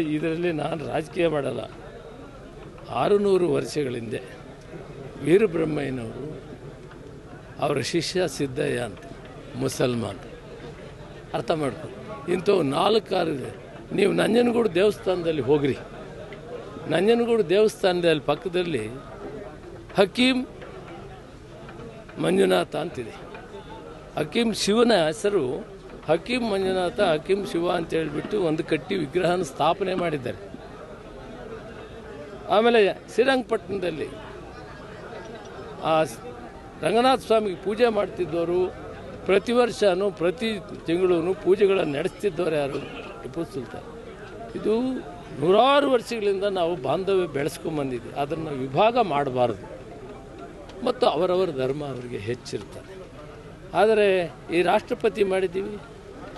ಇದರಲ್ಲಿ ನಾನು ರಾಜಕೀಯ ಮಾಡಲ್ಲ. ಆರುನೂರು ವರ್ಷಗಳ ಹಿಂದೆ ವೀರಬ್ರಹ್ಮಯ್ಯನವರು ಅವರ ಶಿಷ್ಯ ಸಿದ್ದಯ್ಯ ಅಂತ, ಮುಸಲ್ಮಾನ್. ಅರ್ಥ ಮಾಡ್ಕೊ. ಇಂಥವು ನಾಲ್ಕು ನೀವು ನಂಜನಗೂಡು ದೇವಸ್ಥಾನದಲ್ಲಿ ಹೋಗ್ರಿ. ನಂಜನಗೂಡು ದೇವಸ್ಥಾನದಲ್ಲಿ ಪಕ್ಕದಲ್ಲಿ ಹಕೀಂ ಮಂಜುನಾಥ ಅಂತಿದೆ. ಹಕೀಂ ಶಿವನ ಹೆಸರು ಹಕೀಂ ಮಂಜುನಾಥ, ಹಕೀಂ ಶಿವ ಅಂತ ಹೇಳಿಬಿಟ್ಟು ಒಂದು ಕಟ್ಟಿ ವಿಗ್ರಹನ ಸ್ಥಾಪನೆ ಮಾಡಿದ್ದಾರೆ. ಆಮೇಲೆ ಶ್ರೀರಂಗಪಟ್ಟಣದಲ್ಲಿ ಆ ರಂಗನಾಥ ಸ್ವಾಮಿಗೆ ಪೂಜೆ ಮಾಡ್ತಿದ್ದವರು, ಪ್ರತಿ ವರ್ಷನೂ, ಪ್ರತಿ ತಿಂಗಳೂ ಪೂಜೆಗಳನ್ನು ನಡೆಸ್ತಿದ್ದವರು ಯಾರು? ಟಿಪ್ಪು ಸುಲ್ತಾನ್. ಇದು ನೂರಾರು ವರ್ಷಗಳಿಂದ ನಾವು ಬಾಂಧವ್ಯ ಬೆಳೆಸ್ಕೊಂಬಂದಿದ್ದೀವಿ ಅದನ್ನು ವಿಭಾಗ ಮಾಡಬಾರ್ದು. ಮತ್ತು ಅವರವರ ಧರ್ಮ ಅವರಿಗೆ ಹೆಚ್ಚಿರ್ತಾರೆ ಆದರೆ ಈ ರಾಷ್ಟ್ರಪತಿ ಮಾಡಿದ್ದೀವಿ.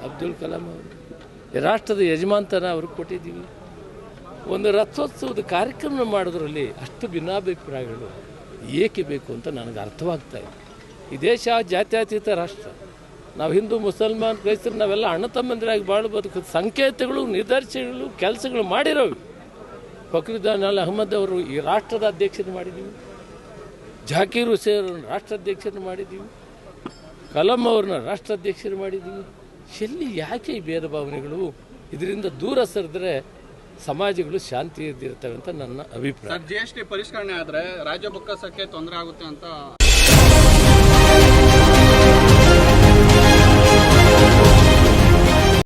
ಅಬ್ದುಲ್ ಕಲಾಂ ಅವರು. ರಾಷ್ಟ್ರದ ಯಜಮಾನ್ತನ ಅವ್ರಿಗೆ ಕೊಟ್ಟಿದ್ದೀವಿ. ಒಂದು ರಥೋತ್ಸವದ ಕಾರ್ಯಕ್ರಮ ಮಾಡೋದ್ರಲ್ಲಿ ಅಷ್ಟು ಭಿನ್ನಾಭಿಪ್ರಾಯಗಳು ಏಕೆ ಬೇಕು ಅಂತ ನನಗೆ ಅರ್ಥವಾಗ್ತಾ ಇದೆ ಈ ದೇಶ ಜಾತ್ಯತೀತ ರಾಷ್ಟ್ರ. ನಾವು ಹಿಂದೂ, ಮುಸಲ್ಮಾನ್, ಕ್ರೈಸ್ತರು, ನಾವೆಲ್ಲ ಅಣ್ಣ ತಮ್ಮಂದಿರಾಗಿ ಬಾಳು ಬದುಕು ಸಂಕೇತಗಳು ನಿದರ್ಶನಗಳು ಕೆಲಸಗಳು ಮಾಡಿರೋವು. ಫಕ್ರುದ್ದಾನ್ ಅಲ್ ಅಹಮದ್ ಅವರು ಈ ರಾಷ್ಟ್ರದ ಅಧ್ಯಕ್ಷರು ಮಾಡಿದ್ದೀವಿ. ಜಾಕೀರ್ ಹುಸೇನ್ ಅವ್ರನ್ನ ರಾಷ್ಟ್ರಾಧ್ಯಕ್ಷರು ಮಾಡಿದ್ದೀವಿ. ಕಲಾಂ ಅವ್ರನ್ನ ರಾಷ್ಟ್ರಾಧ್ಯಕ್ಷರು ಮಾಡಿದ್ದೀವಿ. ಎಲ್ಲಿ ಯಾಕೆ ಈ ಭೇದ ಭಾವನೆಗಳು ಇದರಿಂದ ದೂರ ಸರಿದ್ರೆ ಸಮಾಜಗಳು ಶಾಂತಿ ಇದ್ದಿರ್ತವೆ ಅಂತ ನನ್ನ ಅಭಿಪ್ರಾಯ. ಜಿ ಎಸ್ ಟಿ ಪರಿಷ್ಕರಣೆ ಆದರೆ ರಾಜ್ಯ ಬೊಕ್ಕಸಕ್ಕೆ ತೊಂದರೆ ಆಗುತ್ತೆ ಅಂತ